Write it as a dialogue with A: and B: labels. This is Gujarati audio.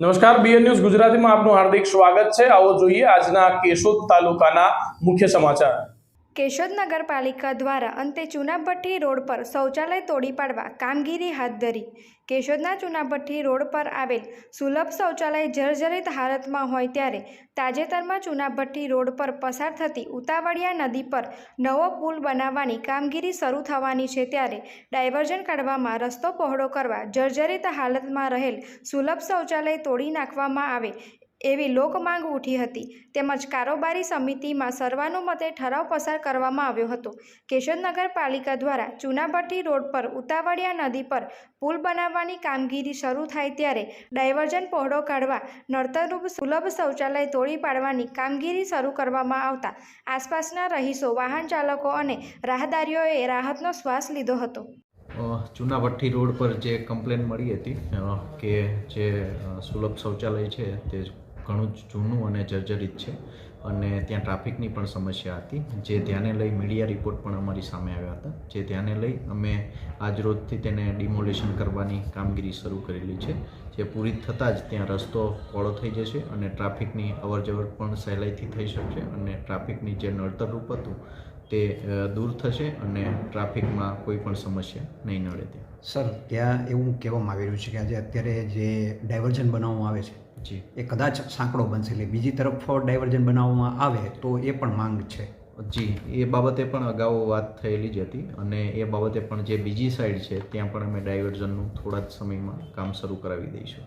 A: નમસ્કાર બીએન ન્યૂઝ ગુજરાતીમાં આપનું હાર્દિક સ્વાગત છે. આવો જોઈએ આજના કેશોદ તાલુકાના મુખ્ય સમાચાર.
B: કેશોદ નગરપાલિકા દ્વારા અંતે ચુનાભઠ્ઠી રોડ પર શૌચાલય તોડી પાડવા કામગીરી હાથ ધરી. કેશોદના ચૂનાભઠ્ઠી રોડ પર આવેલ સુલભ શૌચાલય જર્જરિત હાલતમાં હોય ત્યારે તાજેતરમાં ચુનાભઠ્ઠી રોડ પર પસાર થતી ઉતાવળિયા નદી પર નવો પુલ બનાવવાની કામગીરી શરૂ થવાની છે ત્યારે ડાયવર્ઝન કાઢવામાં રસ્તો પહોળો કરવા જર્જરિત હાલતમાં રહેલ સુલભ શૌચાલય તોડી નાખવામાં આવે એવી લોકમાંગ ઉઠી હતી. તેમજ કારોબારી સમિતિમાં સર્વાનુમતે ઠરાવ પસાર કરવામાં આવ્યો હતો. કેશોદ નગરપાલિકા દ્વારા ચૂનાભઠ્ઠી રોડ પર ઉતાવળિયા નદી પર પુલ બનાવવાની કામગીરી શરૂ થાય ત્યારે ડાયવર્ઝન પહોળો કાઢવા નડતરરૂપ સુલભ શૌચાલય તોડી પાડવાની કામગીરી શરૂ કરવામાં આવતા આસપાસના રહીશો વાહન ચાલકો અને રાહદારીઓએ રાહતનો શ્વાસ લીધો હતો.
C: અ, રોડ પર જે કમ્પ્લેન મળી હતી કે જે સુલભ શૌચાલય છે તે ઘણું જ જૂનું અને જર્જરિત છે અને ત્યાં ટ્રાફિકની પણ સમસ્યા હતી, જે ધ્યાને લઈ મીડિયા રિપોર્ટ પણ અમારી સામે આવ્યા હતા. જે ધ્યાને લઈ અમે આજરોજથી તેને ડિમોલેશન કરવાની કામગીરી શરૂ કરેલી છે, જે પૂરી થતાં જ ત્યાં રસ્તો પહોળો થઈ જશે અને ટ્રાફિકની અવરજવર પણ સહેલાઈથી થઈ શકશે અને ટ્રાફિકની જે નડતરરૂપ હતું તે દૂર થશે અને ટ્રાફિકમાં કોઈ પણ સમસ્યા નહીં નડે તે
D: સર, ત્યાં એવું કહેવામાં આવી રહ્યું છે કે આજે અત્યારે જે ડાયવર્ઝન બનાવવામાં આવે છે એ કદાચ સાંકડો બનશે એટલે બીજી તરફ ડાયવર્ઝન બનાવવામાં આવે તો એ પણ માંગ છે.
C: જી, એ બાબતે પણ અગાઉ વાત થયેલી જ હતી અને એ બાબતે પણ જે બીજી સાઈડ છે, ત્યાં પણ અમે ડાયવર્ઝનનું થોડા જ સમયમાં કામ શરૂ કરાવી દઈશું.